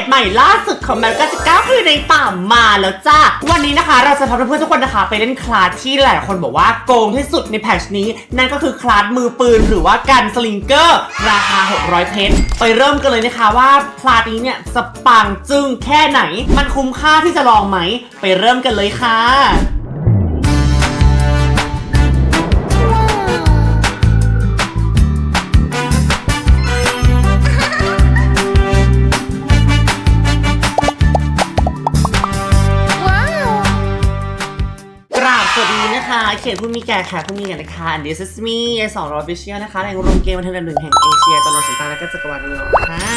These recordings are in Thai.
ตใหม่ล่าสุดของแมว99คือในป่ามาแล้วจ้า วันนี้นะคะ เราจะพาเพื่อนๆทุกคนนะคะ ไปเล่นคลาสที่หลายคนบอกว่าโกงที่สุดในแพทชนี้ นั่นก็คือคลาสมือปืนหรือว่าการสลิงเกอร์ ราคา 600 เพชรไปเริ่มกันเลยนะคะว่าคลาสนี้เนี่ยสปังจึ้งแค่ไหน มันคุ้มค่าที่จะลองไหม ไปเริ่มกันเลยค่ะ นะคะเขียนผู้มีแก่ค่ะผู้มีแก่นะคะ and this is me ยายสองรอฟิเชียนะคะแหล่งรวมเกมบันเทิงอันดับหนึ่งแห่งเอเชียตะวันออกเฉียงใต้และก็จักรวาลนี้ค่ะ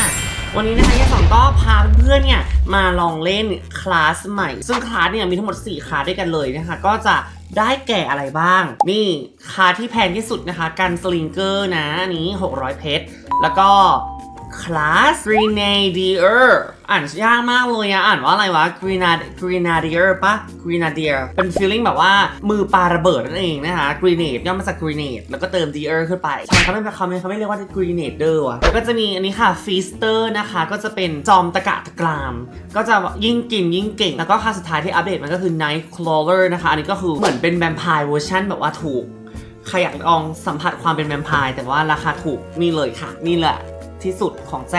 วันนี้นะคะยายสองก็พาเพื่อนๆเนี่ยมาลองเล่นคลาสใหม่ ซึ่งคลาสเนี่ยมีทั้งหมด 4 คลาสด้วยกันเลยนะคะก็จะได้แก่อะไรบ้าง นี่คลาสที่แพงที่สุดนะคะ กันสลิงเกอร์นะอันนี้ 600 เพชรแล้วก็ คลาส Grenadier อ่านยากมากเลยอะอ่านว่าอะไรวะ Grenad Grenadier ปะ Grenadier เป็น feeling แบบว่ามือปาระเบิดนั่นเองนะคะ Grenade ย่อมาจาก Grenade แล้วก็เติม Deer ขึ้นไปทำไมเขาไม่เขาไม่เขาไม่เรียกว่า Grenader วะแล้วก็จะมีอันนี้ค่ะ Feaster นะคะ ก็จะเป็นจอมตะกะตะกราม ก็จะยิ่งกินยิ่งเก่ง แล้วก็ค่าสุดท้ายที่อัปเดตมันก็คือ Night Crawler นะคะ อันนี้ก็คือเหมือนเป็นแวมไพร์เวอร์ชันแบบว่าถูกใครอยากลองสัมผัสความเป็นแวมไพร์แต่ว่าราคาถูกนี่เลยค่ะ นี่แหละ ที่สุดของแจ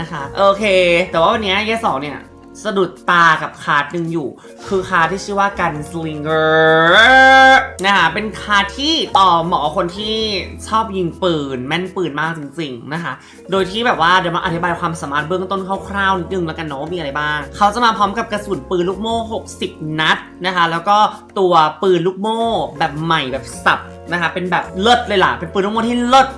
นะคะ โอเค แต่ว่าวันนี้แยสองเนี่ยสะดุดตากับคาร์ดหนึ่งอยู่ คือคาร์ที่ชื่อว่ากันสลิงเกอร์นะคะเป็นคาร์ที่ต่อเหมาะกับคนที่ชอบยิงปืน แม่นปืนมากจริงๆนะคะ โดยที่แบบว่าเดี๋ยวมาอธิบายความสามารถเบื้องต้นคร่าวๆนิดนึงแล้วกันเนาะมีอะไรบ้าง เขาจะมาพร้อมกับกระสุนปืนลูกโม่ 60 นัดนะคะ แล้วก็ตัวปืนลูกโม่แบบใหม่แบบสับนะคะเป็นแบบเลิศเลยล่ะ เป็นปืนลูกโม่ที่เลิศ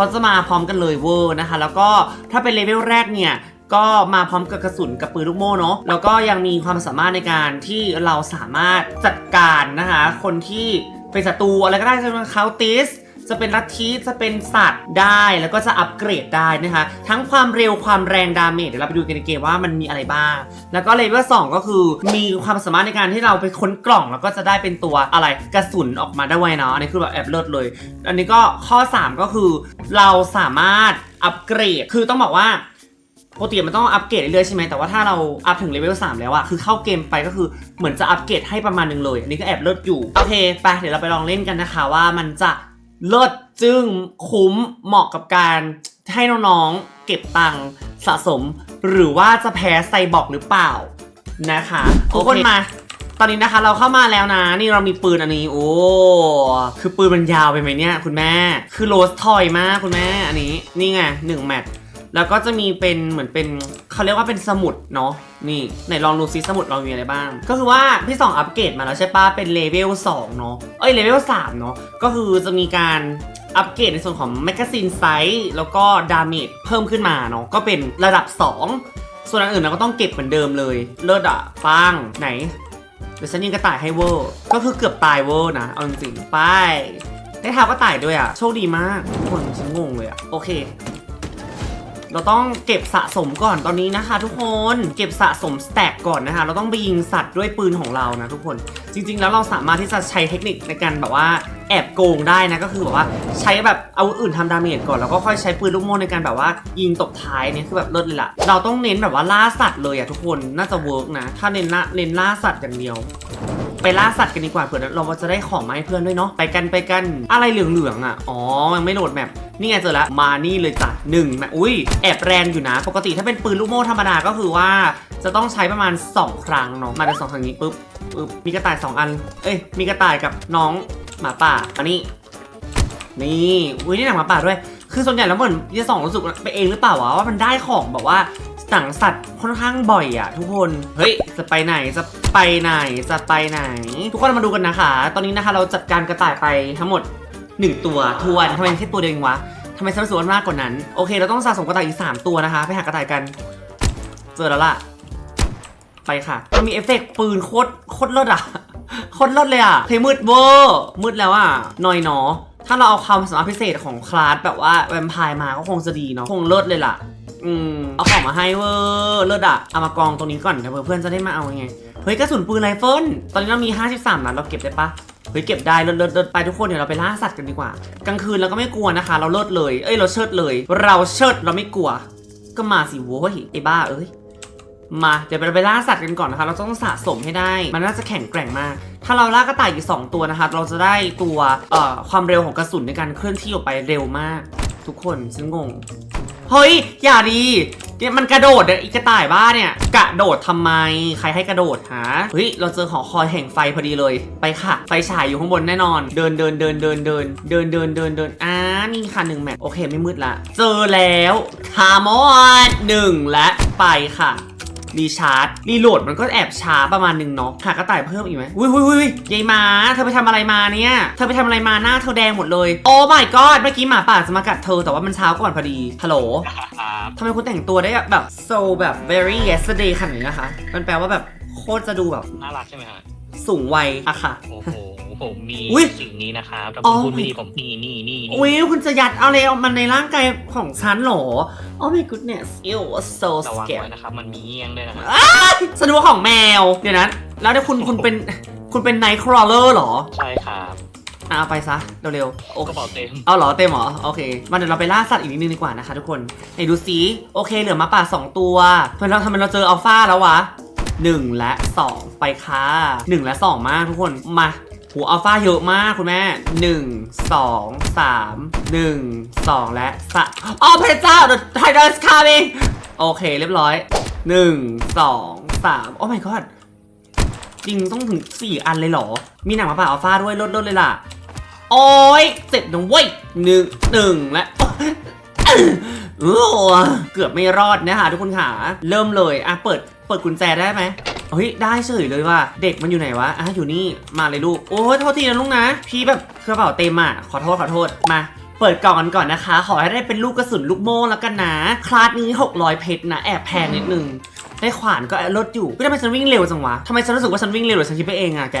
เขาจะมาพร้อมกันเลยเวอร์นะคะ แล้วก็ถ้าเป็นเลเวลแรกเนี่ยก็มาพร้อมกับกระสุนกับปืนลูกโม่เนาะแล้วก็ยังมีความสามารถในการที่เราสามารถจัดการนะคะ คนที่เป็นศัตรูอะไรก็ได้เช่นคาติส จะเป็นลัทธิจะเป็นสัตว์ได้แล้วก็จะอัปเกรดได้นะคะ ทั้งความเร็วความแรงดาเมจเดี๋ยวเราไปดูกันในเกมว่ามันมีอะไรบ้าง แล้วก็เลเวลสองก็คือมีความสามารถในการที่เราไปค้นกล่อง แล้วก็จะได้เป็นตัวอะไรกระสุนออกมาได้ไวเนาะอันนี้คือแบบแอบเลิศเลย อันนี้ก็ข้อ 3 ก็คือเราสามารถอัปเกรดคือต้องบอกว่าปกติมันต้องอัปเกรดเรื่อยๆใช่ไหมแต่ว่าถ้าเราอัพถึงเลเวล3แล้วอะคือเข้าเกมไปก็คือเหมือนจะอัปเกรดให้ประมาณหนึงเลย อันนี้ก็แอบเลิศอยู่ โอเค ไป เดี๋ยวเราไปลองเล่นกันนะคะว่ามันจะ เลิศจึงคุ้มเหมาะกับการให้น้องๆเก็บตังค์สะสม หรือว่าจะแพ้ไซบอร์กหรือเปล่านะคะทุกคนมา ตอนนี้นะคะเราเข้ามาแล้วนะ นี่เรามีปืนอันนี้ โอ้คือปืนมันยาวไปไหมเนี่ย คุณแม่ คือโรสทอยมากคุณแม่อันนี้นี่ไงหนึ่งแมตช์ แล้วก็จะมีเป็นเหมือนเป็นเขาเรียกว่าเป็นสมุดเนาะนี่ไหนลองดูซิสมุดเรามีอะไรบ้าง ก็คือว่าพี่สองอัปเกรดมาแล้วใช่ปะเป็นเลเวล2เนาะเอ้ยเลเวล3เนาะก็คือจะมีการอัปเกรดในส่วนของแมกกาซีนไซส์แล้วก็ดาเมจเพิ่มขึ้นมาเนาะก็เป็นระดับ 2 ส่วนอันอื่นเราก็ต้องเก็บเหมือนเดิมเลย เลิศอะปังไหนเดี๋ยวฉันยิงกระต่ายให้เวอร์ก็คือเกือบตายเวอร์นะเอาจริงๆไปได้ท้ากระต่ายด้วยอะโชคดีมากคนฉันงงเลยอะโอเค เราต้องเก็บสะสมก่อนตอนนี้นะคะ ทุกคนเก็บสะสมสแต็กก่อนนะคะ เราต้องไปยิงสัตว์ด้วยปืนของเรานะทุกคนจริง ๆ แล้วเราสามารถที่จะใช้เทคนิคในการแบบว่าแอบโกงได้นะก็คือแบบว่าใช้แบบเอาอื่นทำดาเมจก่อนแล้วก็ค่อยใช้ปืนลูกโม่ในการแบบว่ายิงตบท้ายเนี่ยคือแบบเลิศเลยล่ะ เราต้องเน้นแบบว่าล่าสัตว์เลยอะทุกคนน่าจะเวิร์กนะ ถ้าเน้นล่าเน้นล่าสัตว์อย่างเดียว ไปล่าสัตว์กันดีกว่าเผื่อเราจะได้ของมาให้เพื่อนด้วยเนาะไปกันไปกันอะไรเหลืองๆอะอ๋อมันไม่โหลดแมปนี่ไงเจอแล้วมานี่เลยจ้ะหนึ่งแมปอุ้ยแอบแรงอยู่นะ ปกติถ้าเป็นปืนลูกโม่ธรรมดาก็คือว่า จะต้องใช้ประมาณ 2 ครั้งเนาะมาในสองทางนี้ปุ๊บปุ๊บมีกระต่าย 2 อัน เอ้ยมีกระต่ายกับน้องหมาป่าอันนี้นี่อุ้ยนี่หนังหมาป่าด้วยคือส่วนใหญ่แล้วเหมือนยี่สองรู้สึกไปเองหรือเปล่าวะว่ามันได้ของแบบว่า หนังสัตว์ค่อนข้างบ่อยอะทุกคน เฮ้ย จะไปไหน จะไปไหน จะไปไหน ทุกคนมาดูกันนะคะ ตอนนี้นะคะเราจัดการกระต่ายไปทั้งหมด 1 ตัวทวนทำไมแค่ตัวเดียวเองวะทำไมฉันรู้สึกว่ามากกว่านั้น โอเค เราต้องสะสมกระต่ายอีก 3 ตัวนะคะ ไปหากระต่ายกัน เจอแล้วล่ะ ไปค่ะมันมีเอฟเฟกต์ปืนโคตรโคตรเลิศอะโคตรเลิศเลยอะเพลงมืดเวอร์มืดแล้วอะหน่อยเนาะถ้าเราเอาความสามารถพิเศษของคลาสแบบว่าแวมไพร์มาก็คงจะดีเนาะคงเลิศเลยล่ะ อืมเอาของมาให้เวอร์เลิศอะเอามากองตรงนี้ก่อนเดี๋ยวเพื่อนจะได้มาเอาไงเฮ้ยกระสุนปืนไรเฟิลตอนนี้เรามี 53นัดเราเก็บได้ปะเฮ้ยเก็บได้เลิศเลิศเลิศไปทุกคนเดี๋ยวเราไปล่าสัตว์กันดีกว่ากลางคืนเราก็ไม่กลัวนะคะ เราเลิศเลย เอ้ยเราเชิดเลย เราเชิดเราไม่กลัว ก็มาสิโว้ยไอ้บ้าเอ้ยมาเดี๋ยวเราไปล่าสัตว์กันก่อนนะคะ เราต้องสะสมให้ได้ มันน่าจะแข็งแกร่งมาก ถ้าเราล่ากระต่ายอีกสองตัวนะคะ เราจะได้ตัวเอ่อความเร็วของกระสุนในการเคลื่อนที่ออกไปเร็วมาก ทุกคนฉันงง เฮ้ย อย่าดีเนี่ยมันกระโดดเนี่อีกระต่ายบ้าเนี่ย กระโดดทำไม ใครให้กระโดดฮะเฮ้ย เราเจอหอคอยแห่งไฟพอดีเลย ไปค่ะ ไฟฉายอยู่ข้างบนแน่นอน เดินเดินเดินเดินเดิน เดินเดินเดินเดินอ่านี่ค่ะหนึ่งแมทโอเคไม่มืดละ เจอแล้วคาร์มอนหนึ่งและไปค่ะ รีชาร์จรีโหลดมันก็แอบช้าประมาณหนึ่งเนาะหากระต่ายเพิ่มอีกไหมอุ้ยอุ้ยอุ้ยยายหมาเธอไปทำอะไรมาเนี่ยเธอไปทำอะไรมาหน้าเธอแดงหมดเลยโอ้ my god เมื่อกี้หมาป่าจะมากัดเธอแต่ว่ามันเช้าก่อนพอดีฮัลโหลครับทำไมคุณแต่งตัวได้แบบ so แบบ very yesterday ขนาดนี้นะคะ มันแปลว่าแบบโคตรจะดูแบบน่ารักใช่ไหมฮะสูงวัยอะค่ะโอ้โห ผมมีอุ๊ยสิ่งนี้นะครับแต่อ๋ผมอพูดไม่ดีผมนี่นี่นี่นี่อุ้ยคุณจะยัดอะไรเอามันในร่างกายของฉันเหรอ oh my goodness you are so ระวัง scared ไว้นะครับ มันมีเงี้ยงด้วยนะครับสะดวกของแมว เดี๋ยวนะแล้วเดี๋ยวคุณคุณเป็นคุณเป็น night crawler เหรอ ใช่ครับอะเอาไปซะ เร็วๆโอกระเป๋าเต็มเอาเหรอเต็มเหรอ โอเคมาเดี๋ยวเราไปล่าสัตว์อีกนิดนึงดีกว่านะคะทุกคนไหนดูซิโอเคเหลือหมาป่า 2 ตัวทำไมเราทำไมเราเจออัลฟาแล้ววะ 1 และ 2 ไปค่ะ 1 และ 2 มากทุกคนมา หูอัลฟาเยอะมากคุณแม่1 2 3 1 2และสะอ๋อพระเจ้า the tiger is coming โอเคเรียบร้อย1 2 3โอ้ my god จริงต้องถึง4อันเลยเหรอ มีหนังมาป่าอัลฟาด้วยลดๆเลยล่ะ โอ้ยเสร็จนะเว้ยหนึ่งหนึ่งและเกือบไม่รอดนะคะทุกคนค่ะ เริ่มเลยอะเปิดเปิดกุญแจได้ไหม เฮ้ยได้เฉยเลยว่ะเด็กมันอยู่ไหนวะอะอยู่นี่มาเลยลูกโอ้ยโทษทีนะลูกนะ พี่แบบกระเป๋าเต็มอะขอโทษขอโทษมาเปิดกล่องกันก่อนนะคะ ขอให้ได้เป็นลูกกระสุนลูกโม่แล้วกันนะ คลาสนี้ 600 เพชรนะ แอบแพงนิดนึง ได้ขวานก็ลดอยู่ไม่ทำไมฉันวิ่งเร็วจังวะทำไมฉันรู้สึกว่าฉันวิ่งเร็วหรือฉันคิดไปเองอะแก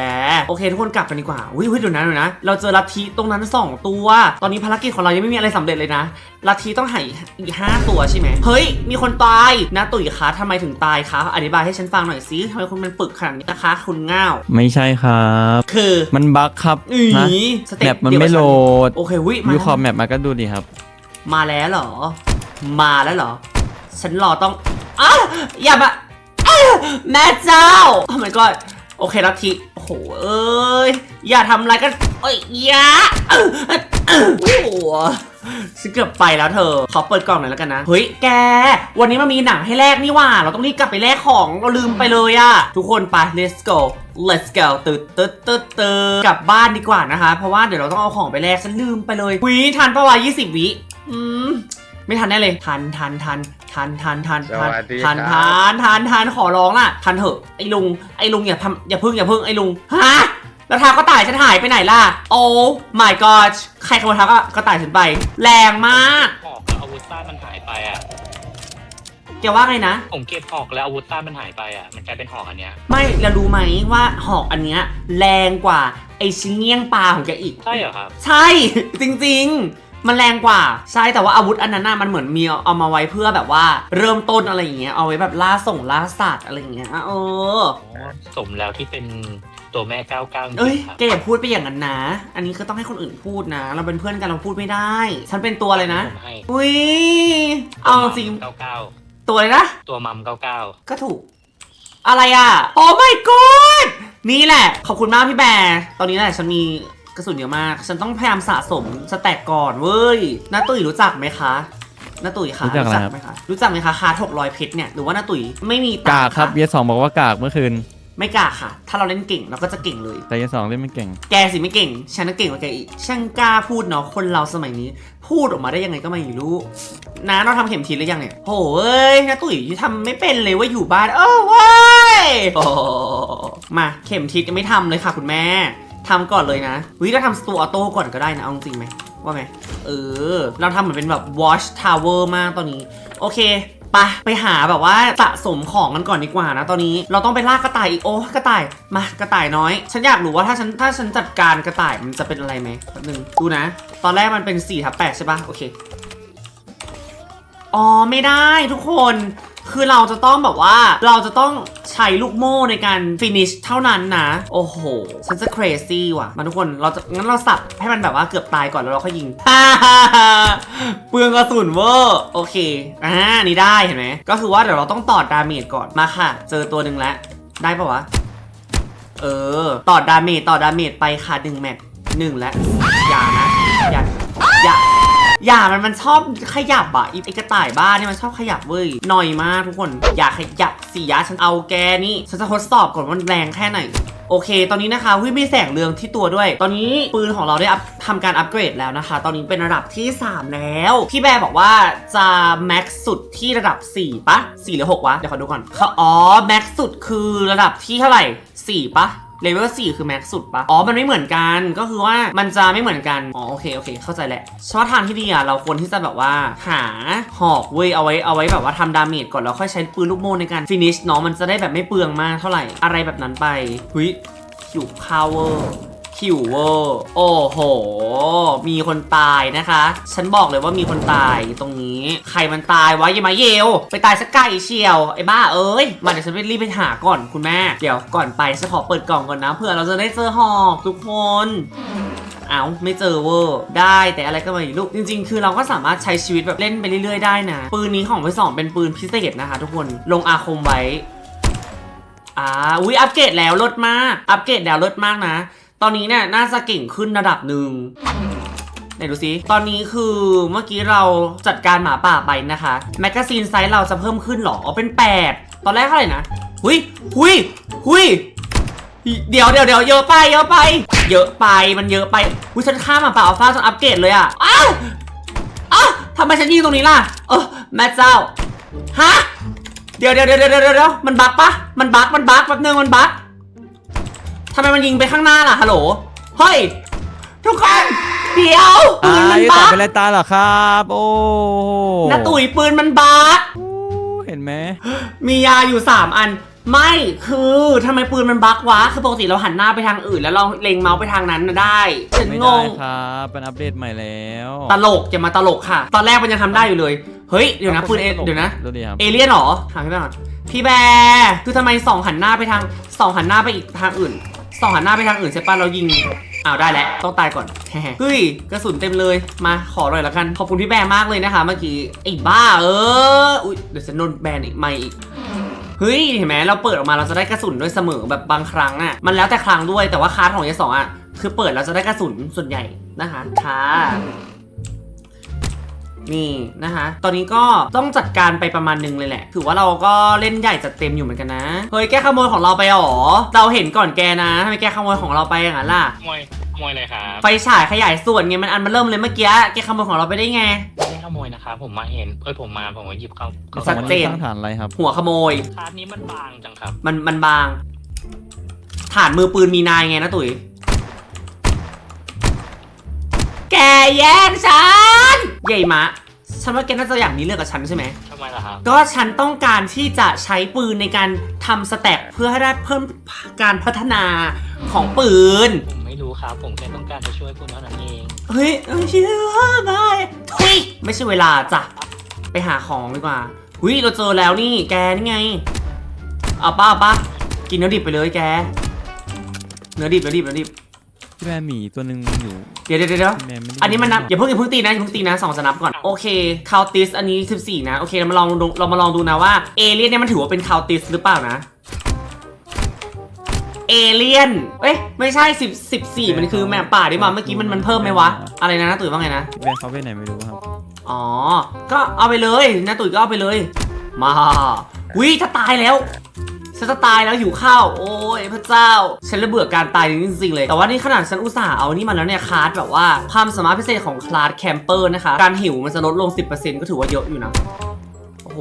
โอเคทุกคนกลับกันดีกว่า อุ้ยอุ้ยเดี๋ยวนะเดี๋ยวนะ เราเจอลัทธิตรงนั้น 2 ตัว ตอนนี้ภารกิจของเรายังไม่มีอะไรสำเร็จเลยนะลัทธิต้องหาอีก5ตัวใช่ไหมเฮ้ย มีคนตายนะตุ๋ยคะทำไมถึงตายคะอธิบายให้ฉันฟังหน่อยสิทำไมคุณมันปึกขนาดนี้นะคะ คุณง่าวไม่ใช่ครับ คือมันบั๊กครับอีนะสเต็แมปปมันเดียวกับไม่โหลฉันดโอเควิมาวิวคอมแมปมาก็ดูดิครับ มาแล้วเหรอ มาแล้วเหรอ ฉันรอต้องอ้าอย่ามาอ้าแม่เจ้าโอ้ my god โอเคลัทธิโอ้โหเอ้ยอย่าทำอะไรกันเอ้ยอย่าเออเออเออโอ้โห ฉันเกือบไปแล้วเธอ ขอเปิดกล่องหน่อยแล้วกันนะ เฮ้ย แก วันนี้มันมีหนังให้แลกนี่หว่า เราต้องรีบกลับไปแลกของ เราลืมไปเลยอะทุกคนไป let's go let's go ตึ๊ดตึ๊ดตึ๊ดตึ๊ดกลับบ้านดีกว่านะคะ เพราะว่าเดี๋ยวเราต้องเอาของไปแลก ฉันลืมไปเลยวิทันปะวะ20วิ อืม ไม่ทันแน่เลย ทันทันทันทันทันทันสวัสดีทันครับทันทันทันขอร้องล่ะ ทันเถอะ ไอ้ลุง ไอ้ลุงอย่าทำอย่าพึ่งอย่าพึ่งไอ้ลุง ฮะ แล้วเท้าก็ต่ายฉันหายไปไหนล่ะ โอ้ my god ใครขโมยเท้าก็ก็ต่ายฉันไป แรงมากหอกแล้วอาวุธซ่านมันหายไปอะ แกว่าไงนะ ผมเก็บหอกแล้วอาวุธซ่านมันหายไปอะ มันกลายเป็นหอกอันเนี้ย ไม่แล้วรู้ไหมว่าหอกอันเนี้ยแรงกว่าไอ้ชิ้นเงี้ยงปลาของแกอีก ใช่เหรอครับ ใช่ จริง ๆมันแรงกว่า ใช่แต่ว่าอาวุธอันนั้นน่ะมันเหมือนมีเอามาไว้เพื่อแบบว่า เริ่มต้นอะไรอย่างเงี้ยเอาไว้แบบล่าส่งล่าสัตว์อะไรอย่างเงี้ยเออ สมแล้วที่เป็น ตัวแม่ก้าวก้าวจเอ้ยริงๆครับแกอย่าพูดไปอย่างนั้นนะ อันนี้คือต้องให้คนอื่นพูดนะ เราเป็นเพื่อนกันเราพูดไม่ได้ ฉันเป็นตัวเลยนะ ผมให้อุ้ย เอาจริงก้าวก้าวตัวเลยนะ ตัวมัมก้าวก้าวก็ถูก อะไรอะ โอ้ my god นี่แหละ ขอบคุณมากพี่แบร์ตอนนี้แหละฉันมีกระสุนเยอะมาก ฉันต้องพยายามสะสมสแต็กก่อนเว้ยน้าตุ๋ยรู้จักไหมคะน้าตุ๋ยคะรู้จักอะไรครับ ไหมคะรู้จักไหมคะคาถกรอยเพชรเนี่ยหรือว่าน้าตุ๋ยไม่มีตังกากค์ครับะเยสองบอกว่ากากเมื่อคืน ไม่กากค่ะ ถ้าเราเล่นเก่งเราก็จะเก่งเลย แต่เยสองเล่นไม่เก่ง แกสิไม่เก่ง ฉันน่ะเก่งกว่าแกอีก ช่างกล้าพูดเนาะ คนเราสมัยนี้ พูดออกมาได้ยังไงก็ไม่รู้นะเราทำเข็มทิศหรือยังเนี่ยโหเอ้ยนะตุ๋ยทำไม่เป็นเลยว่าอยู่บ้าน เออเว้ยโอ้มาเข็มทิศยังไม่ทำเลยค่ะคุณแม่ทำก่อนเลยนะ วิเราทำสตูออโต้ก่อนก็ได้นะ เอาจริงไหมว่าไหมเออ เราทำเหมือนเป็นแบบ watch tower มากตอนนี้ โอเค ไปไปหาแบบว่าสะสมของกันก่อนดีกว่านะตอนนี้เราต้องไปล่ากระต่ายอีกโอ้กระต่ายมากระต่ายน้อย ฉันอยากรู้ว่าถ้าฉันถ้าฉันจัดการกระต่ายมันจะเป็นอะไรไหมแป๊บนึงดูนะ ตอนแรกมันเป็น4ทับ8ใช่ปะโอเคอ๋อไม่ได้ทุกคนคือเราจะต้องแบบว่าเราจะต้อง ใช้ลูกโม่ในการ finish เท่านั้นนะ โอ้โห ฉันจะ crazy ว่ะ มาทุกคน เราจะงั้นเราสับให้มันแบบว่าเกือบตายก่อนแล้วเราค่อยยิงเปลืองกระสุนเวอร์โอเค อ่า นี่ได้เห็นไหม ก็คือว่าเดี๋ยวเราต้องต่อดาเมจก่อน มาค่ะ เจอตัวหนึ่งแล้ว ได้ปะวะ เออ ต่อดาเมจต่อดาเมจไปค่ะหนึ่งแมตช์หนึ่งแล้วอย่านะ อย่าอย่า อย่ามันมันชอบขยับอะไอีกระต่ายบ้านเนี่ยมันชอบขยับเว้ยหน่อยมากทุกคน อย่าขยับสียะฉันเอาแกนี่ฉันจะทดสอบก่อนว่าแรงแค่ไหนโอเค ตอนนี้นะคะวิมีแสงเรืองที่ตัวด้วย ตอนนี้ปืนของเราได้อัพทำการอัปเกรดแล้วนะคะ ตอนนี้เป็นระดับที่ 3 แล้ว พี่แบร์บอกว่าจะแม็กซ์สุดที่ระดับ 4ปะ4หรือ 6 วะ เดี๋ยวขอดูก่อนอ๋อ แม็กซ์สุดคือระดับที่เท่าไหร่ 4ปะ เลเวล4คือแม็กสุดปะอ๋อ มันไม่เหมือนกัน ก็คือว่ามันจะไม่เหมือนกัน อ๋อ โอเค โอเค เข้าใจแหละเฉพาะทางที่ดีอะ เราควรที่จะแบบว่าหาหอกเว้ย เอาไว้ เอาไว้แบบว่าทำดาเมจก่อน แล้วค่อยใช้ปืนลูกโม่ในการฟินิชเนาะ มันจะได้แบบไม่เปลืองมากเท่าไหร่ อะไรแบบนั้นไป หุยคิวพาวเวอร์ คิวเวอร์ โอ้โห มีคนตายนะคะ ฉันบอกเลยว่ามีคนตายตรงนี้ ใครมันตายวะอย่ามาเยวไปตายสักไก่เชียว ไอ้บ้าเอ้ย มาเดี๋ยวฉันไปรีบไปหาก่อนคุณแม่ เดี๋ยวก่อนไปฉันขอเปิดกล่องก่อนนะเผื่อเราจะได้เจอหอกทุกคนเอาไม่เจอเวอร์ ได้แต่อะไรก็ไม่รู้จริง ๆ คือเราก็สามารถใช้ชีวิตแบบเล่นไปเรื่อยๆได้นะ ปืนนี้ของไปสองเป็นปืนพิเศษนะคะ ทุกคนลงอาคมไว้อ่าอุ้ยอัปเกรดแล้วลดมาก อัปเกรดแล้วลดมากนะ ตอนนี้เนี่ยน่าจะเก่งขึ้นระดับหนึ่งไหนดูซิตอนนี้คือเมื่อกี้เราจัดการหมาป่าไปนะคะแมกกาซีนไซส์เราจะเพิ่มขึ้นหรออ๋อเป็น 8 ตอนแรกเท่าไหร่นะหุยหุยหุยเดี๋ยวเดี๋ยวเดี๋ยวเยอะไปเยอะไป เยอะไปมันเยอะไปอุ้ยฉันข้ามมาป่าอัลฟาจนอัปเกรดเลยอะอ้าวอ้าวทำไมฉันยิงตรงนี้ล่ะเออแม่เจ้าฮะเดี๋ยวเดี๋ยวเดี๋ยวเดี๋ยวเดี๋ยวมันบั๊กปะมันบั๊กมันบั๊กแป๊บนึงมันบั๊ก ทำไมมันยิงไปข้างหน้าล่ะฮัลโหลเฮ้ยทุกคนเดี๋ยวปืนตามันยต่อบั๊กเป็นไรตายเหรอครับ โอ้น้าตุ๋ยปืนมันบั๊กโอ้เห็นไหมมียาอยู่ 3 อัน ไม่คือทำไมปืนมันบั๊กวะ คือปกติเราหันหน้าไปทางอื่น แล้วเราเล็งเมาส์ไปทางนั้นน่ะได้ฉันไม่งได้งครับเป็นอัปเดตใหม่แล้ว ตลกอย่ามาตลกค่ะ ตอนแรกมันยังทำได้อยู่เลย เฮ้ย เดี๋ยวนะปืนเอเดี๋ยวนะดูดิครับเอเลี่ยนเหรอถามพี่แบร์ก่อนพี่แบร์คือทำไมสองหันหน้าไปทางสองหันหน้าไปอีกทางอื่น สองหันหน้าไปทางอื่นใช่ปะเรายิงอ้าวได้แล้วต้องตายก่อนเฮ้ยกระสุนเต็มเลยมาขอหน่อยละกัน ขอบคุณพี่แบร์มากเลยนะคะเมื่อกี้ไอ้บ้าเอออุ้ยเดี๋ยวจะโดนแบนอีกไม่อีกเฮ้ยเห็นไหมเราเปิดออกมาเราจะได้กระสุนด้วยเสมอแบบบางครั้งอะมันแล้วแต่ครั้งด้วยแต่ว่าคาร์ดของยายสองอะคือเปิดเราจะได้กระสุนส่วนใหญ่นะคะค่ะ นี่นะคะ ตอนนี้ก็ต้องจัดการไปประมาณนึงเลยแหละ ถือว่าเราก็เล่นใหญ่จัดเต็มอยู่เหมือนกันนะ เฮ้ยแกขโมยของเราไปหรอ เราเห็นก่อนแกนะทำไมแกขโมยของเราไปอย่างนั้นล่ะ ขโมย ขโมยเลยครับ ไฟฉายขยายส่วนไงมันอันมันเริ่มเลยเมื่อกี้ แกขโมยของเราไปได้ไง ไม่ได้ขโมยนะครับผมมาเห็น เอ้ยผมมาผมก็หยิบเข้าเข้าชัดเจนสร้างฐานอะไรครับ หัวขโมยคาร์ดนี้มันบางจังครับ มันมันบาง ฐานมือปืนมีนายไงนะตุ๋ย แกแย่งฉันใหญ่มะ ฉันว่าแกน่าจะอยากมีเรื่องกับฉันใช่ไหม ทำไมล่ะครับ ก็ฉันต้องการที่จะใช้ปืนในการทำสแต็กเพื่อให้ได้เพิ่มการพัฒนาของปืน ผมไม่รู้ครับ ผมแค่ต้องการจะช่วยคุณเท่านั้นเอง เฮ้ยเอ้ยเชื่อได้ทุยไม่ใช่เวลาจ้ะ ไปหาของดีกว่าหุยเราเจอแล้วนี่แกนี่ไง เอาป้าเอาป้ากินเนื้อดิบไปเลยแก เนื้อดิบเนื้อดิบเนื้อดิบ พี่แม่หมีตัวหนึ่งอยู่เดี๋ยวเดี๋ยวเดี๋ยวพี่แม่ไม่ได้อันนี้มันนับอย่าเพิ่งอย่าเพิ่งตีนะอย่าเพิ่งตีนะสองสนับก่อนโอเคคาวติสอันนี้ 14 นะ โอเคเรามาลองดูเรามาลองดูนะว่าเอเลี่ยนเนี่ยมันถือว่าเป็นคาวติสหรือเปล่านะเอเลี่ยนเอ้ยไม่ใช่10 14 มันคือแมปป่าดิมาเมื่อกี้มันมันเพิ่มไหมวะ อะไรนะนะตุ๋ยว่าไงนะพี่แม่เขาไปไหนไม่รู้ครับอ๋อ ก็เอาไปเลยนะตุ๋ยก็เอาไปเลย มาวิถ้าตายแล้ว ฉันจะตายแล้วหิวข้าว โอ้ยพระเจ้า ฉันระเบื่อการตายจริงๆเลย แต่ว่านี่ขนาดฉันอุตส่าห์เอานี่มาแล้วเนี่ยคลาสแบบว่าความสามารถพิเศษของคลาสแคมเปอร์นะคะ การหิวมันจะลดลง 10%ก็ถือว่าเยอะอยู่นะโอ้โห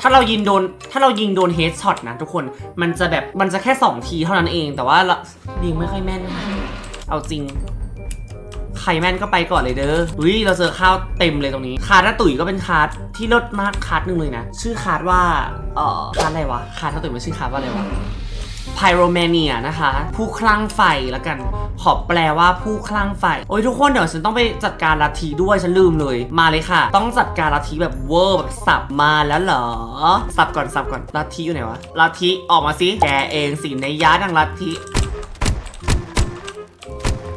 ถ้าเรายิงโดน ถ้าเรายิงโดนเฮดช็อตนะทุกคน มันจะแบบ มันจะแค่ 2 ทีเท่านั้นเอง แต่ว่ายิงไม่ค่อยแม่น เอาจริง ใครแม่นก็ไปก่อนเลยเด้ออุ้ยเราเจอข้าวเต็มเลยตรงนี้คาร์ดน้าตุ๋ยก็เป็นคาร์ดที่ลิศมากคาร์ดหนึ่งเลยนะ ชื่อคาร์ดว่าเอ่อคาร์ดอะไรวะคาร์ดน้าตุ๋ยมันชื่อคาร์ดว่าอะไรวะ pyromania นะคะ ผู้คลั่งไฟแล้วกัน ขอแปลว่าผู้คลั่งไฟ โอ้ยทุกคนเดี๋ยวฉันต้องไปจัดการลัทธิด้วยฉันลืมเลย มาเลยค่ะ ต้องจัดการลัทธิแบบเวอร์แบบสับมาแล้วเหรอ สับก่อนสับก่อนลัทธิอยู่ไหนวะลัทธิออกมาสิแกเองสิในยะดังลัทธิ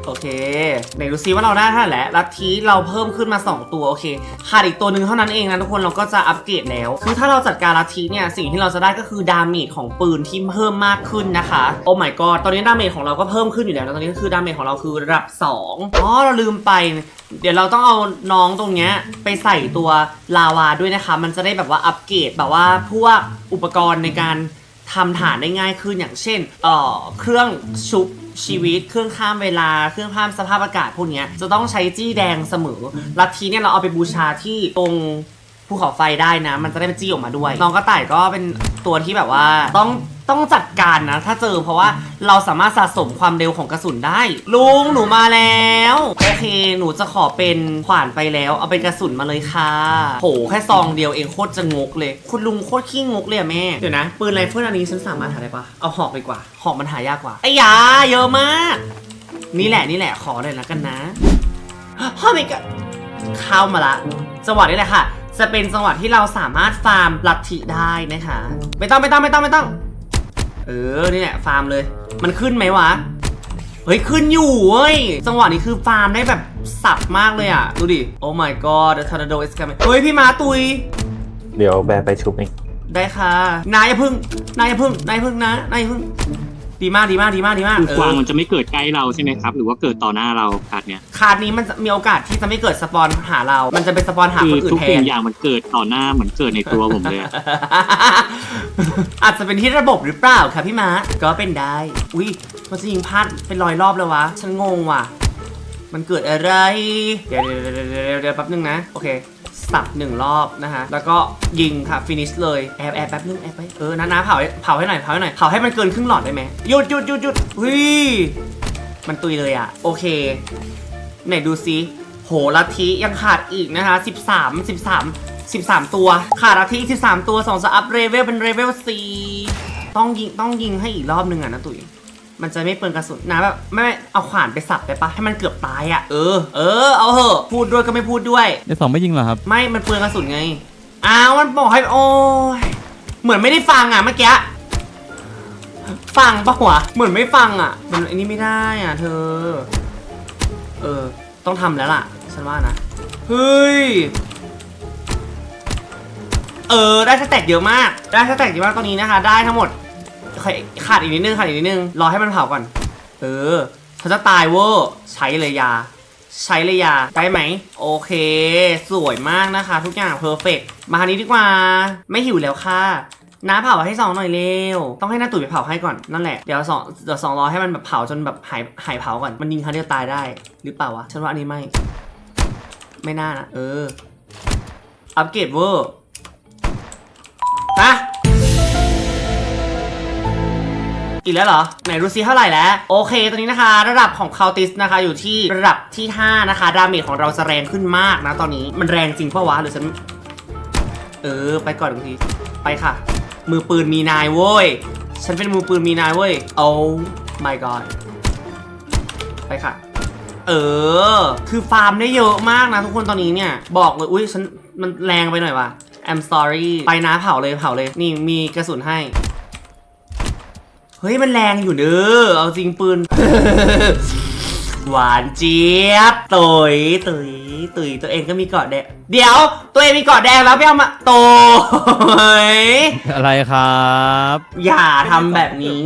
โอเคไหนดูซิว่าเราได้เท่าไหร่แล้วลัทธิเราเพิ่มขึ้นมา 2 ตัวโอเคขาดอีกตัวหนึ่งเท่านั้นเองนะทุกคนเราก็จะอัปเกรดแล้ว คือถ้าเราจัดการลัทธิเนี่ยสิ่งที่เราจะได้ก็คือดาเมจของปืนที่เพิ่มมากขึ้นนะคะโอ้ my god ตอนนี้ดาเมจของเราก็เพิ่มขึ้นอยู่แล้วนะตอนนี้ก็คือดาเมจของเราคือระดับ2อ๋อเราลืมไป เดี๋ยวเราต้องเอาน้องตรงเนี้ยไปใส่ตัวลาวาด้วยนะคะ มันจะได้แบบว่าอัปเกรดแบบว่าพวกอุปกรณ์ในการทำฐานได้ง่ายขึ้นอย่างเช่นเอ่อเครื่องชุบ ชีวิตเครื่องข้ามเวลาเครื่องข้ามสภาพอากาศพวกเนี้ยจะต้องใช้จี้แดงเสมอลัทธิเนี่ยเราเอาไปบูชาที่ตรง ภูเขาไฟได้นะ มันจะได้เป็นจี้ออกมาด้วย น้องกระต่ายก็เป็นตัวที่แบบว่าต้องต้องจัดการนะ ถ้าเจอเพราะว่าเราสามารถสะสมความเร็วของกระสุนได้ ลุงหนูมาแล้ว โอเค หนูจะขอเป็นขวานไปแล้ว เอาเป็นกระสุนมาเลยค่ะ โห แค่ซองเดียวเองโคตรจะงกเลย คุณลุงโคตรขี้งกเลยอะแม่ เดี๋ยวนะ ปืนไรเฟิลอันนี้ฉันสามารถหาได้ปะเอาหอกดีกว่า หอกมันหายากกว่าไอ้ยาเยอะมาก นี่แหละนี่แหละขอเลยแล้วกันนะพ่อมิกเข้ามาละจังหวะนี้แหละค่ะ จะเป็นจังหวะที่เราสามารถฟาร์มลัทธิได้นะคะ ไม่ต้องไม่ต้องไม่ต้องไม่ต้อง เออนี่แหละฟาร์มเลย มันขึ้นไหมวะ เฮ้ยขึ้นอยู่เว้ย จังหวะนี้คือฟาร์มได้แบบสับมากเลยอะ ดูดิ โอ้ my god the tornado is coming เฮ้ยพี่ม้าตุย เดี๋ยวแบร์ไปชุบเองได้ค่ะ นายอย่าพึ่ง นายอย่าพึ่ง นายอย่าพึ่งนะ นายอย่าพึ่ง ดีมากดีมากดีมากดีมากคือกวางเออมันจะไม่เกิดใกล้เราใช่ไหมครับ หรือว่าเกิดต่อหน้าเราคาดเนี้ยคาร์ดนี้มันจะมีโอกาสที่จะไม่เกิดสปอนหาเรา มันจะเป็นสปอนหาคืคอนอื่ทุนกแทสิ่งนอย่างมันเกิดต่อหน้าเหมือนเกิดในตัวผมเลยอะ อาจจะเป็นที่ระบบหรือเปล่าคะพี่ม้าก็เป็นได้ อุ้ยมันจะยิงพลาดเป็นร้อยรอบเลยวะ ฉันงงว่ะ มันเกิดอะไร เดี๋ยวเดี๋ยวเดี๋ยวเดี๋ยวเดี๋ยวแป๊บนึงนะ โอเค สับหนึ่งรอบนะฮะแล้วก็ยิงค่ะฟินิชเลยแอบแอบแป๊บนึงแอบไปเออนะนะเผาให้เผาให้หน่อยเผาให้หน่อยเผาให้มันเกินครึ่งหลอดได้ไหมหยุดหยุดหยุดหยุดเฮ้ยมันตุยเลยอะโอเค ไหนดูซิโหลัทธิยังขาดอีกนะคะ 13 13 13 ตัว ขาดลัทธิอีก13 ตัว2จะอัพเลเวลเป็นเลเวล4ต้องยิงต้องยิงให้อีกรอบนึงอะนะตุ๋ย มันจะไม่เปลืองกระสุนนะแบบไม่ไม่เอาขวานไปสับได้ปะให้มันเกือบตายอะเออเออเอาเหอะพูดด้วยก็ไม่พูดด้วยเดี๋ยวสองไม่ยิงเหรอครับ ไม่มันเปลืองกระสุนไงอ้าวมันบอกให้โอ้ยเหมือนไม่ได้ฟังอะเมื่อกี้ฟังปะวะเหมือนไม่ฟังอะมันอันนี้ไม่ได้อะ เธอ เออ ต้องทำแล้วล่ะ ฉันว่านะเฮ้ยเออได้สแต็กเยอะมาก ได้สแต็กเยอะมากตอนนี้นะคะ ได้ทั้งหมด ขาดอีกนิดนึงขาดอีกนิดนึงรอให้มันเผาก่อน เออเขาจะตายเวอร์ใช้เลยยา ใช้เลยยาได้ไหม โอเค สวยมากนะคะ ทุกอย่างเพอร์เฟกมาทางนี้ดีกว่า ไม่หิวแล้วค่ะน้าเผาให้สองหน่อยเร็ว ต้องให้น้าตุ๋ยไปเผาให้ก่อนนั่นแหละ เดี๋ยวสองเดี๋ยวสองรอให้มันแบบเผาจนแบบหายหายเผาก่อน มันยิงครั้งเดียวตายได้ หรือเปล่าวะ ฉันว่าอันนี้ไม่ ไม่น่านะ เออ อัปเกรดเวอร์ อีกแล้วเหรอ ไหนดูซิเท่าไหร่แล้ว โอเค ตอนนี้นะคะ ระดับของคาติสนะคะ อยู่ที่ระดับที่ 5 นะคะ ดาเมจของเราจะแรงขึ้นมากนะตอนนี้ มันแรงจริงปะวะหรือฉัน เออ ไปก่อนบางทีไปค่ะ มือปืนมีนายเว้ย ฉันเป็นมือปืนมีนายเว้ย oh my god ไปค่ะ เออ คือฟาร์มได้เยอะมากนะทุกคนตอนนี้เนี่ย บอกเลย อุ้ยฉันมันแรงไปหน่อยว่ะ I'm sorry ไปนะเผาเลยเผาเลย นี่มีกระสุนให้ เฮ้ย มันแรงอยู่เด้อเอาจริงปืน หวานเจี๊ยบตุยตุยตุยตัวเองก็มีเกาะแดง เดี๋ยว ตัวเองมีเกาะแดงแล้วไปเอามาโตยอะไรครับ อย่าทำแบบนี้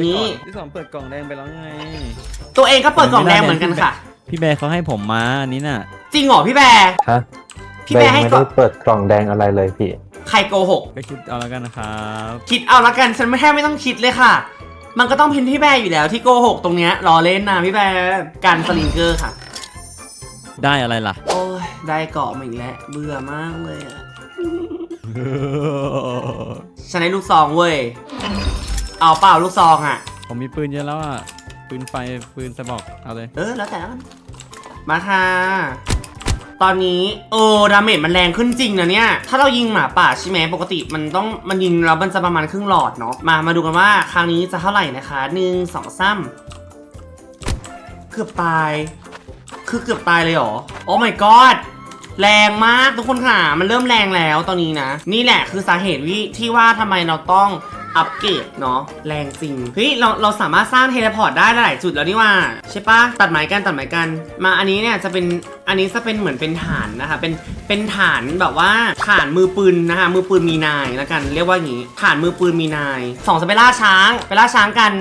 ที่สองเปิดกล่องแดงไปแล้วไง ตัวเองก็เปิดกล่องแดงเหมือนกันค่ะ พี่แบร์เขาให้ผมมาอันนี้น่ะ จริงเหรอพี่แบร์ฮะพี่แบแบร์ร์ให้ไม่ก่อได้นเปิดกล่องแดงอะไรเลยพี่ ใครโกหก ก็คิดเอาแล้วกันนะครับ คิดเอาละกันฉันไม่แค่ไม่ต้องคิดเลยค่ะ มันก็ต้องพินพี่แบร์อยู่แล้วที่โกหกตรงเนี้ยรอเล่นนะพี่แบร์กันสลิงเกอร์ค่ะ ได้อะไรล่ะ โอ้ยได้เกาะมาอีกแล้วเบื่อมากเลยอะฉันให้ลูกซองเว้ย เอาเปล่าลูกซองอะ ผมมีปืนเยอะแล้วอะ ปืนไฟ ปืนสะบอก เอาเลย เออแล้วแต่แล้วกันมาค่ะ ตอนนี้เออดาเมจมันแรงขึ้นจริงนะเนี่ย ถ้าเรายิงหมาป่าใช่ไหมปกติมันต้องมันยิงแล้วมันจะประมาณครึ่งหลอดเนาะมามาดูกันว่าครั้งนี้จะเท่าไหร่นะคะหนึ่งสองสามเกือบตาย คือเกือบตายเลยเหรอโอ้ my god แรงมากทุกคนค่ะ มันเริ่มแรงแล้วตอนนี้นะ นี่แหละคือสาเหตุวิที่ว่าทำไมเราต้อง อัปเกรดเนาะแรงจริงเฮ้ยเราเราสามารถสร้างเทเลพอร์ตได้หลายจุดแล้วนี่ว่าใช่ปะตัดไม้กันตัดไม้กัน มาอันนี้เนี่ยจะเป็นอันนี้จะเป็นเหมือนเป็นฐานนะคะเป็นเป็นฐานแบบว่าฐานมือปืนนะคะมือปืนมีนายแล้วกันเรียกว่าอย่างนี้ฐานมือปืนมีนายสองจะไปล่าช้างไปล่าช้างกัน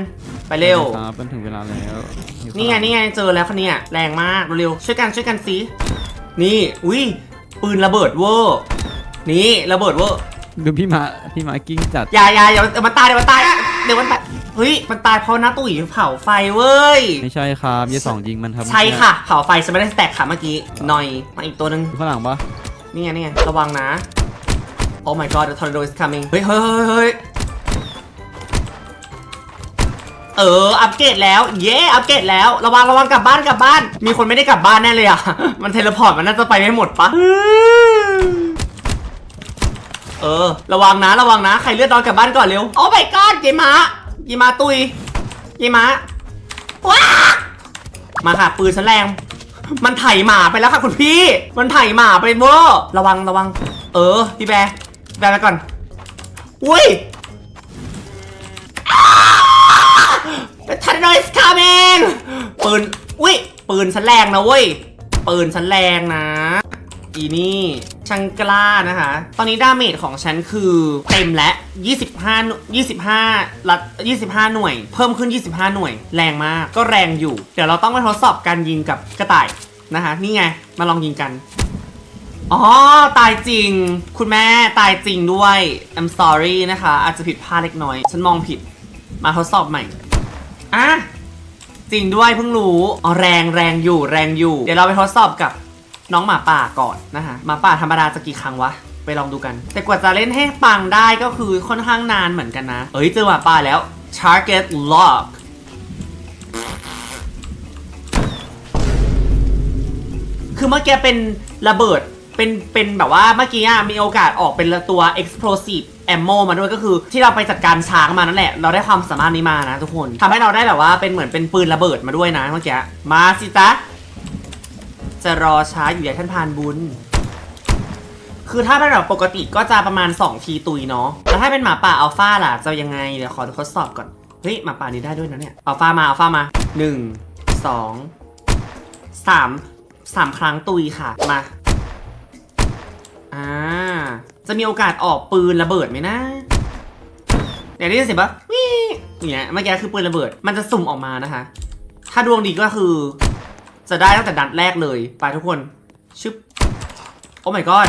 ไปเร็ว ครับเป็นถึงเวลาแล้วหิวข้าวนี่ไงนี่ไงเจอแล้วคนเนี้ยแรงมากเร็วๆช่วยกันช่วยกันสินี่อุ้ยปืนระเบิดเวอร์นี่ระเบิดเวอร์ ดูพี่มาพี่มากิ้งจัดอย่าอย่าอย่าเดี๋ยวมันตายเดี๋ยวมันตายเดี๋ยวมันตายเฮ้ยมันตายเพราะน้าตุ๋ยเผาไฟเว้ยไม่ใช่ครับเยสองยิงมันครับใช่ค่ะเผาไฟฉันไม่ได้แตกค่ะเมื่อกี้หน่อยมาอีกตัวหนึงฝรั่งปะนี่ไงนี่ไงระวังนะ Oh my god the tornado is coming เฮ้ยเฮ้ยเฮ้ยเฮ้ยเอออัปเกรดแล้ว เย้อัปเกรดแล้วระวังระวังกลับบ้านกลับบ้าน มีคนไม่ได้กลับบ้านแน่เลยอะ มันเทเลพอร์ตมันน่าจะไปไม่หมดปะ เออ ระวังนะระวังนะใครเลือดร้อนกลับบ้านก่อนเร็วโอ้ my god เยมาเยมาตุยเยมาว้ามาค่ะปืนฉันแรงมันไถหมาไปแล้วค่ะคุณพี่ มันไถหมาไปเวอร์ระวังระวัง เออพี่แบร์พี่แบร์ไปก่อนอุ้ยทันโนอิสคาเมนปืนอุ้ยปืนฉันแรงนะเว้ยปืนฉันแรงนะ อีนี่ช่างกล้านะคะ ตอนนี้ดาเมจของฉันคือเต็มและ 25หน่วย25ลัด25 หน่วย เพิ่มขึ้น 25 หน่วย แรงมากก็แรงอยู่ เดี๋ยวเราต้องไปทดสอบการยิงกับกระต่ายนะคะ นี่ไง มาลองยิงกัน อ๋อ ตายจริง คุณแม่ตายจริงด้วย I'm sorry นะคะ อาจจะผิดพลาดเล็กน้อย ฉันมองผิด มาทดสอบใหม่ อะจริงด้วยเพิ่งรู้ อ๋อแรงแรงอยู่แรงอยู่ เดี๋ยวเราไปทดสอบกับ น้องหมาป่าก่อนนะคะหมาป่าธรรมดาจะกี่ครั้งวะ ไปลองดูกัน แต่กว่าจะเล่นให้ปังได้ก็คือค่อนข้างนานเหมือนกันนะ เอ้ยเจอหมาป่าแล้ว target lock คือเมื่อกี้เป็นระเบิดเป็นเป็นแบบว่าเมื่อกี้อะมีโอกาสออกเป็นตัว explosive ammo มาด้วยก็คือที่เราไปจัดการช้างมานั่นแหละ เราได้ความสามารถนี้มานะทุกคนทำให้เราได้แบบว่าเป็นเหมือนเป็นปืนระเบิดมาด้วยนะเมื่อกี้มาสิจ๊ะ จะรอช้าอยู่อย่าท่านพานบุญ คือถ้าเป็นแบบปกติก็จะประมาณ 2 ทีตุยเนาะแล้วถ้าเป็นหมาป่าอัลฟาล่ะจะยังไง เดี๋ยวขอทดสอบก่อน เฮ้ยหมาป่านี้ได้ด้วยนะเนี่ยอัลฟามาอัลฟามา 1 2 3 3 ครั้งตุยค่ะมาอ่าจะมีโอกาสออกปืนระเบิดไหมนะเดี๋ยวได้ยินเสียงปะวิอย่างเงี้ยเมื่อกี้คือปืนระเบิด มันจะสุ่มออกมานะคะ ถ้าดวงดีก็คือ จะได้ตั้งแต่ดัดแรกเลย ไปทุกคนชึบโอ้ my god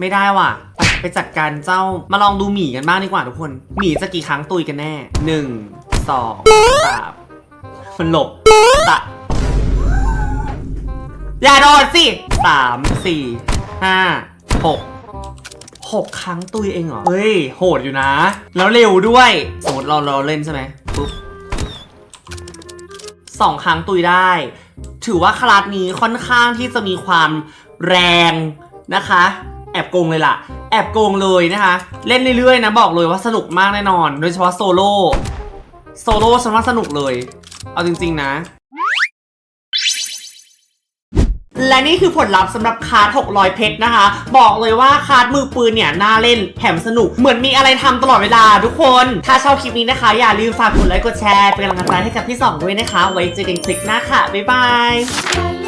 ไม่ได้ว่ะไปไปจัดการเจ้ามาลองดูหมีกันบ้างดีกว่าทุกคนหมีจะกี่ครั้งตุยกันแน่หนึ่งสองสามมันหลบตะอย่าโดนสิสามสี่ห้าหกหกครั้งตุยเองเหรอ เฮ้ย โหดอยู่นะ แล้วเร็วด้วย สมมติเราเราเล่นใช่ไหมปุ๊บ สองครั้งตุยได้ ถือว่าคลาสนี้ค่อนข้างที่จะมีความแรงนะคะ แอบโกงเลยล่ะ แอบโกงเลยนะคะ เล่นเรื่อยๆนะบอกเลยว่าสนุกมากแน่นอน โดยเฉพาะโซโล่โซโล่ฉันว่าสนุกเลย เอาจริง ๆ นะ และนี่คือผลลัพธ์สำหรับคาร์ด600 เพชรนะคะ บอกเลยว่าคาร์ดมือปืนเนี่ย น่าเล่นแถมสนุก เหมือนมีอะไรทำตลอดเวลาทุกคน ถ้าชอบคลิปนี้นะคะ อย่าลืมฝากกดไลค์กดแชร์ เป็นกำลังใจให้กับพี่สองด้วยนะคะ ไว้เจอกันคลิปหน้าค่ะ บ๊ายบาย